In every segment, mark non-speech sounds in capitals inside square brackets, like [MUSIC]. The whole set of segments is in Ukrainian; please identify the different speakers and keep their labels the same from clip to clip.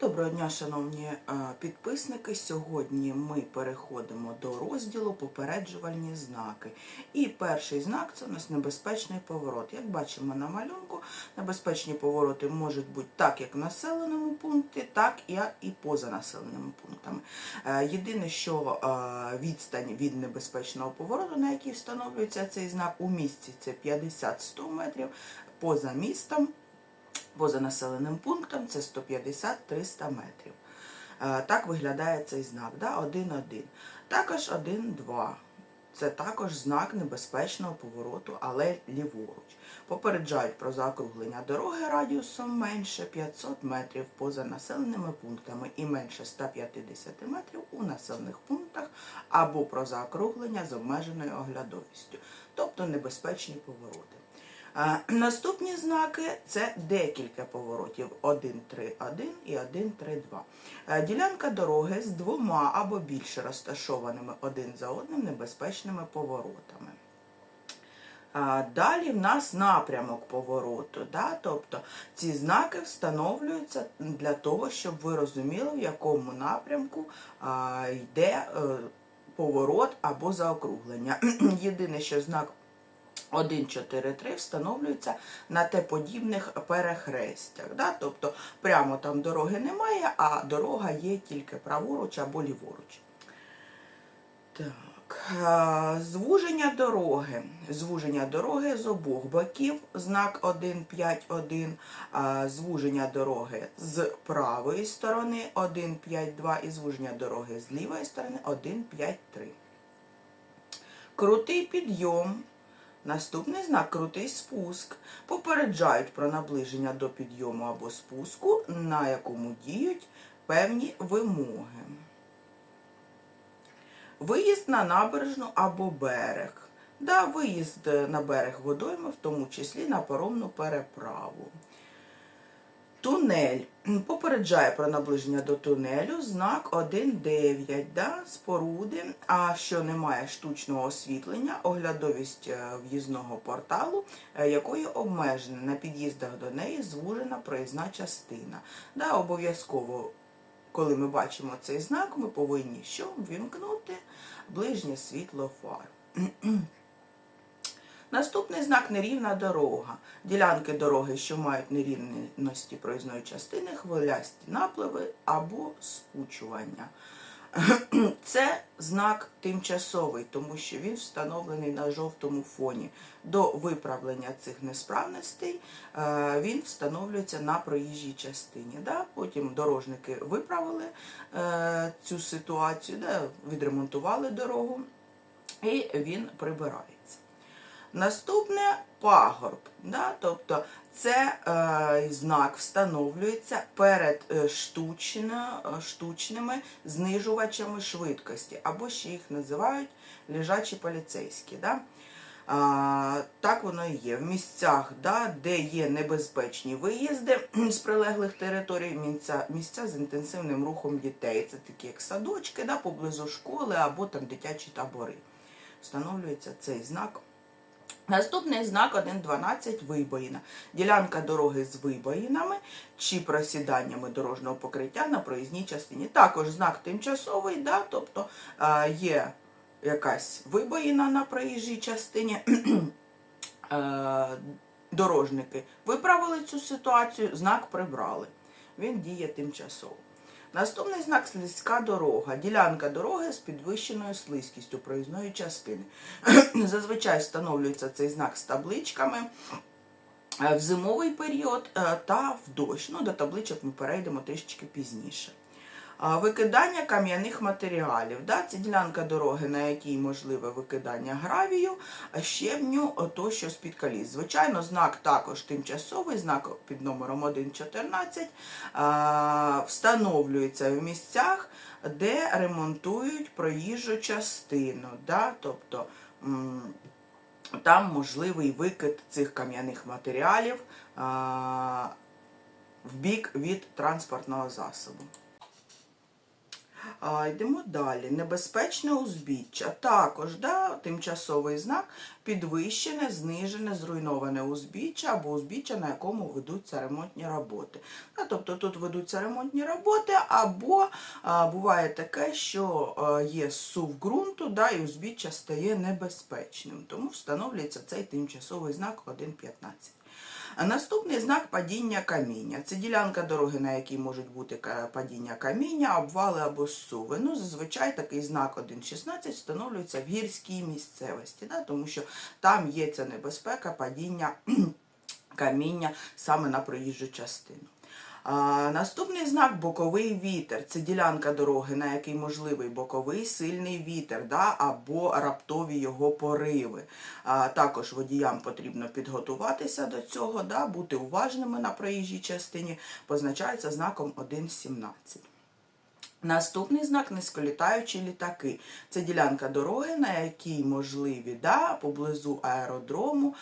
Speaker 1: Доброго дня, шановні е, підписники. Сьогодні ми переходимо до розділу попереджувальні знаки. І перший знак це у нас небезпечний поворот. Як бачимо на малюнку, небезпечні повороти можуть бути так, як в населеному пункті, так і поза населеними пунктами. Е, Єдине, що е, відстань від небезпечного повороту, на який встановлюється цей знак, у місті це 50-100 метрів, поза містом поза населеним пунктом це 150-300 метрів. Е, Так виглядає цей знак. Да? 1-1. Також 1-2. Це також знак небезпечного повороту, але ліворуч. Попереджають про заокруглення дороги радіусом менше 500 метрів поза населеними пунктами і менше 150 метрів у населених пунктах або про заокруглення з обмеженою оглядовістю, тобто небезпечні повороти. Наступні знаки це декілька поворотів 1-3-1 і 1-3-2. Е, Ділянка дороги з двома або більше розташованими один за одним небезпечними поворотами. Далі в нас напрямок повороту. Да? Тобто ці знаки встановлюються для того, щоб ви розуміли, в якому напрямку йде е, поворот або заокруглення. [CLEARS THROAT] Єдине, що знак 1, 4, 3 встановлюється на Т-подібних перехрестях. Да? Тобто прямо там дороги немає, а дорога є тільки праворуч або ліворуч. Так, звуження дороги. Звуження дороги з обох боків, знак 1, 5, 1. е, Звуження дороги з правої сторони 1, 5, 2 і звуження дороги з лівої сторони 1, 5, 3. Крутий підйом. Наступний знак крутий спуск. Попереджають про наближення до підйому або спуску, на якому діють певні вимоги. Виїзд на набережну або берег. Да, виїзд на берег водойми, в тому числі на паромну переправу. Тунель попереджає про наближення до тунелю знак 1.9, да, споруди, а що немає штучного освітлення, оглядовість е, в'їзного порталу, е, якою обмежена на під'їздах до неї звужена проїзна частина. Да, обов'язково, коли ми бачимо цей знак, ми повинні що вімкнути ближнє світло фар. Наступний знак нерівна дорога. Ділянки дороги, що мають нерівності проїзної частини, хвилясті напливи або спучування. [CLEARS THROAT] Це знак тимчасовий, тому що він встановлений на жовтому фоні. До виправлення цих несправностей е, він встановлюється на проїжджій частині. Потім дорожники виправили е, цю ситуацію, відремонтували дорогу, і він прибирається. Наступне пагорб. Да? Тобто це е, знак встановлюється перед е, штучно, е, штучними знижувачами швидкості, або ще їх називають лежачі поліцейські. Да? А, так воно і є. В місцях, да, де є небезпечні виїзди з прилеглих територій, місця, місця з інтенсивним рухом дітей. Це такі як садочки, да, поблизу школи або там дитячі табори. Встановлюється цей знак. Наступний знак 1.12 вибоїна. Ділянка дороги з вибоїнами чи просіданнями дорожнього покриття на проїзній частині. Також знак тимчасовий, да, тобто е, є якась вибоїна на проїжджій частині. [CLEARS THROAT] Е, Дорожники виправили цю ситуацію, знак прибрали. Він діє тимчасово. Наступний знак слизька дорога. Ділянка дороги з підвищеною слизькістю проїзної частини. [CLEARS THROAT] Зазвичай встановлюється цей знак з табличками е, в зимовий період е, та в дощ. Ну, До табличок ми перейдемо трішечки пізніше. Викидання кам'яних матеріалів. Да? Це ділянка дороги, на якій можливе викидання гравію, щебню то, що з-під коліс. Звичайно, знак також тимчасовий, знак під номером 1.14 а, встановлюється в місцях, де ремонтують проїжджу частину. Да? Тобто там можливий викид цих кам'яних матеріалів в бік від транспортного засобу. А, йдемо далі. Небезпечне узбіччя. Також да, тимчасовий знак підвищене, знижене, зруйноване узбіччя або узбіччя, на якому ведуться ремонтні роботи. Да, тобто тут ведуться ремонтні роботи, або а, буває таке, що а, є сув ґрунту, да, і узбіччя стає небезпечним. Тому встановлюється цей тимчасовий знак 1.15. Наступний знак падіння каміння. Це ділянка дороги, на якій можуть бути падіння каміння, обвали або зсуви. Ну, зазвичай такий знак 1.16 встановлюється в гірській місцевості, да, тому що там є ця небезпека падіння [CLEARS THROAT] каміння саме на проїжджу частину. Наступний знак боковий вітер. Це ділянка дороги, на якій можливий боковий сильний вітер, да, або раптові його пориви. А, також водіям потрібно підготуватися до цього, да, бути уважними на проїжджій частині, позначається знаком 1.17. Наступний знак низьколітаючі літаки. Це ділянка дороги, на якій можливі да, поблизу аеродрому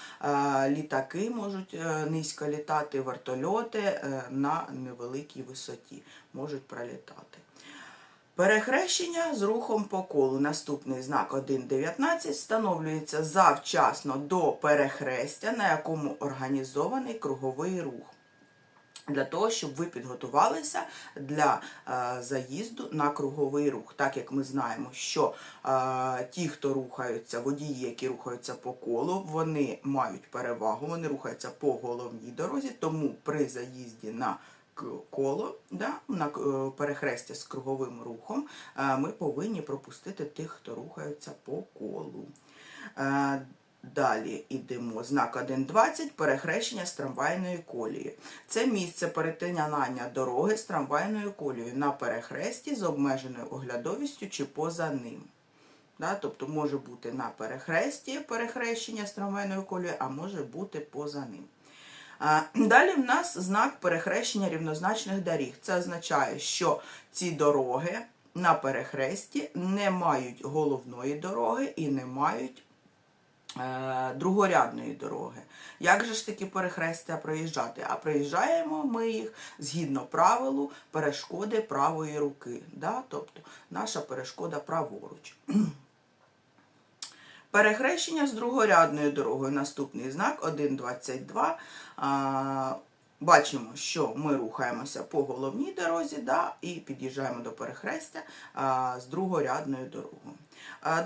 Speaker 1: літаки можуть е, низько літати, вертольоти е, на невеликій висоті можуть пролітати. Перехрещення з рухом по колу. Наступний знак 1.19 встановлюється завчасно до перехрестя, на якому організований круговий рух для того, щоб ви підготувалися для е, заїзду на круговий рух. Так як ми знаємо, що е, ті, хто рухаються, водії, які рухаються по колу, вони мають перевагу, вони рухаються по головній дорозі, тому при заїзді на коло, да, на е, перехрестя з круговим рухом, е, ми повинні пропустити тих, хто рухається по колу. Е, Далі йдемо. Знак 1.20 перехрещення з трамвайної колії. Це місце перетинання дороги з трамвайною колією на перехресті з обмеженою оглядовістю чи поза ним. Да, тобто може бути на перехресті перехрещення з трамвайною колією, а може бути поза ним. Далі в нас знак перехрещення рівнозначних доріг. Це означає, що ці дороги на перехресті не мають головної дороги і не мають другорядної дороги. Як же ж таки перехрестя проїжджати? А проїжджаємо ми їх згідно правилу перешкоди правої руки. Да? Тобто наша перешкода праворуч. [CLEARS THROAT] Перехрещення з другорядною дорогою. Наступний знак 1.22. Бачимо, що ми рухаємося по головній дорозі да, і під'їжджаємо до перехрестя а, з другорядною дорогою.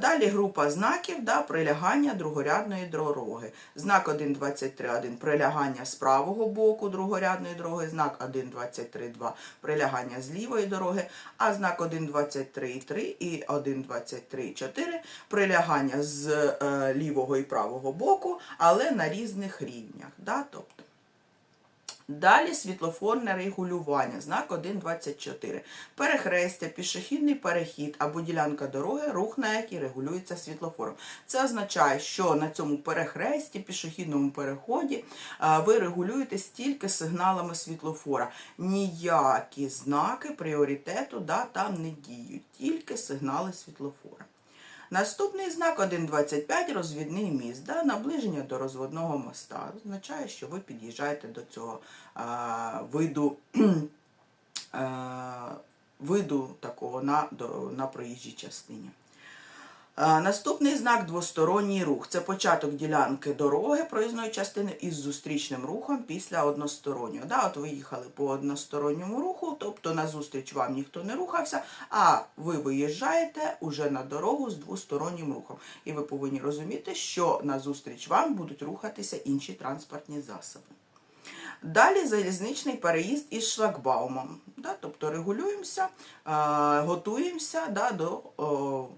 Speaker 1: Далі група знаків да, прилягання другорядної дороги. Знак 1.23.1 прилягання з правого боку другорядної дороги, знак 1.23.2 прилягання з лівої дороги, а знак 1.23.3 і 1.23.4 прилягання з е, лівого і правого боку, але на різних рівнях. Да, тобто, Далі світлофорне регулювання, знак 1.24. Перехрестя, пішохідний перехід або ділянка дороги, рух на якій регулюється світлофором. Це означає, що на цьому перехресті, пішохідному переході ви регулюєтесь тільки сигналами світлофора. Ніякі знаки пріоритету да, там не діють, тільки сигнали світлофора. Наступний знак 1.25 розвідний міст. Да, наближення до розводного моста. Означає, що ви під'їжджаєте до цього а, виду, [CLEARS THROAT] а, виду такого на, на проїжджій частині. А, Наступний знак двосторонній рух. Це початок ділянки дороги проїзної частини із зустрічним рухом після одностороннього. Да, от ви їхали по односторонньому руху, тобто назустріч вам ніхто не рухався, а ви виїжджаєте уже на дорогу з двостороннім рухом. І ви повинні розуміти, що назустріч вам будуть рухатися інші транспортні засоби. Далі залізничний переїзд із шлагбаумом. Да, тобто регулюємося, е, готуємося да, до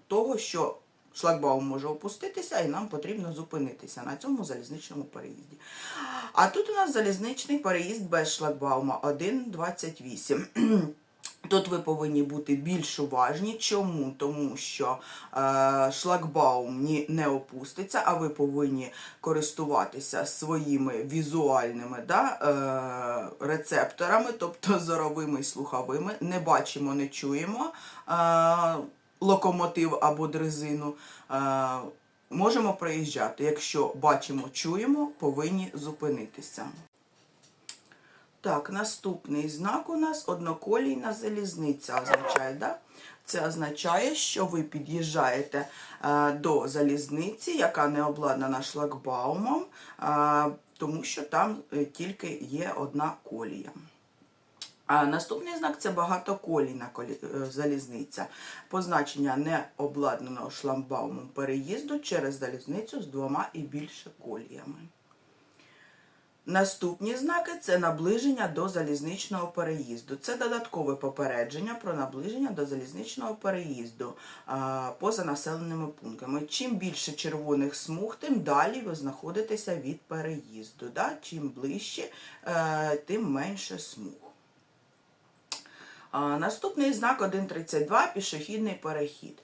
Speaker 1: того, що шлагбаум може опуститися і нам потрібно зупинитися на цьому залізничному переїзді. А тут у нас залізничний переїзд без шлагбаума 1,28. [CLEARS THROAT] Тут ви повинні бути більш уважні. Чому? Тому що е, шлагбаум ні, не опуститься, а ви повинні користуватися своїми візуальними да, е, рецепторами, тобто зоровими і слуховими. Не бачимо, не чуємо е, локомотив або дрезину. Е, можемо проїжджати. Якщо бачимо, чуємо, повинні зупинитися. Так, наступний знак у нас одноколійна залізниця означає, да? Це означає, що ви під'їжджаєте е, до залізниці, яка не обладнана шлагбаумом, е, тому що там тільки є одна колія. А наступний знак це багатоколійна е, залізниця. Позначення необладнаного шламбаумом переїзду через залізницю з двома і більше коліями. Наступні знаки це наближення до залізничного переїзду. Це додаткове попередження про наближення до залізничного переїзду поза населеними пунктами. Чим більше червоних смуг, тим далі ви знаходитеся від переїзду. Чим ближче, е, тим менше смуг. Наступний знак 1.32 пішохідний перехід.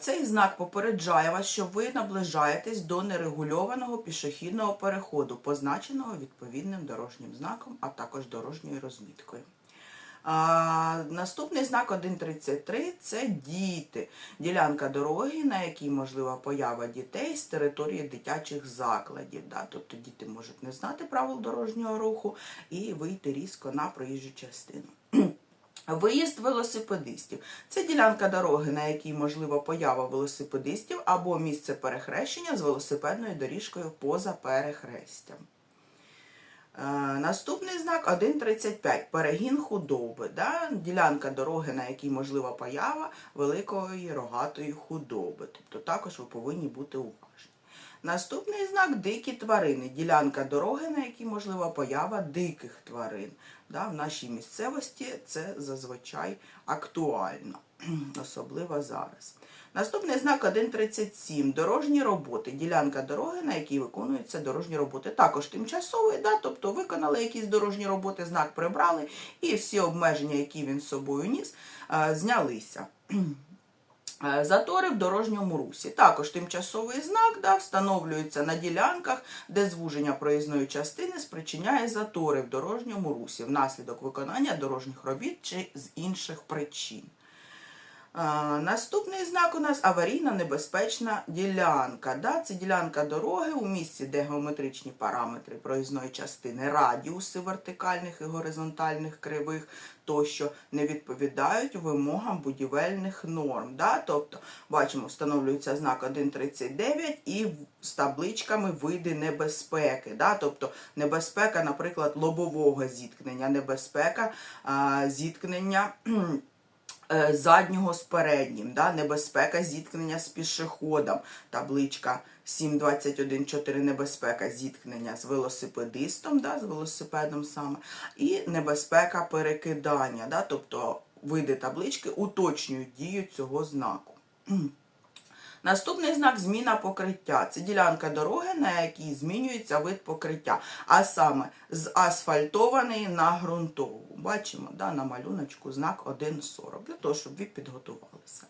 Speaker 1: Цей знак попереджає вас, що ви наближаєтесь до нерегульованого пішохідного переходу, позначеного відповідним дорожнім знаком, а також дорожньою розміткою. Наступний знак 1.33 це діти. Ділянка дороги, на якій можлива поява дітей з території дитячих закладів. Тобто діти можуть не знати правил дорожнього руху і вийти різко на проїжджу частину. Виїзд велосипедистів це ділянка дороги, на якій можлива поява велосипедистів або місце перехрещення з велосипедною доріжкою поза перехрестям. Е, Наступний знак 1.35. Перегін худоби. Да? Ділянка дороги, на якій можлива поява великої рогатої худоби. Тобто також ви повинні бути уважні. Наступний знак дикі тварини. Ділянка дороги, на якій можлива поява диких тварин. Да, в нашій місцевості це зазвичай актуально, [CLEARS THROAT] особливо зараз. Наступний знак 1.37. Дорожні роботи. Ділянка дороги, на якій виконуються дорожні роботи. Також тимчасовий, да, тобто виконали якісь дорожні роботи, знак прибрали, і всі обмеження, які він з собою ніс, е, знялися. [CLEARS THROAT] Е, Затори в дорожньому русі. Також тимчасовий знак да, встановлюється на ділянках, де звуження проїзної частини спричиняє затори в дорожньому русі внаслідок виконання дорожніх робіт чи з інших причин. Наступний знак у нас аварійно небезпечна ділянка. Да? Це ділянка дороги у місці, де геометричні параметри проїзної частини, радіуси вертикальних і горизонтальних кривих тощо не відповідають вимогам будівельних норм. Да? Тобто, бачимо, встановлюється знак 1.39 і з табличками види небезпеки. Да? Тобто небезпека, наприклад, лобового зіткнення, небезпека а, зіткнення. Е, заднього з переднім, да? небезпека зіткнення з пішоходом, табличка 7.21.4 небезпека зіткнення з велосипедистом, да? з велосипедом саме, і небезпека перекидання, да? тобто види таблички уточнюють дію цього знаку. Наступний знак зміна покриття. Це ділянка дороги, на якій змінюється вид покриття, а саме з асфальтованої на ґрунтову. Бачимо да, на малюночку знак 1,40, для того, щоб ви підготувалися.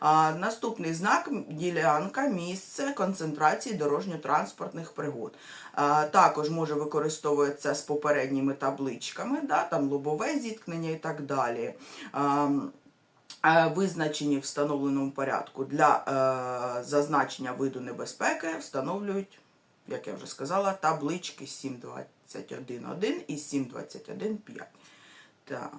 Speaker 1: А, наступний знак ділянка місце концентрації дорожньо-транспортних пригод. А, також може використовуватися з попередніми табличками, да, там лобове зіткнення і так далі. А, визначені в встановленому порядку для е, зазначення виду небезпеки встановлюють, як я вже сказала, таблички 7.21.1 і 7.21.5. Так.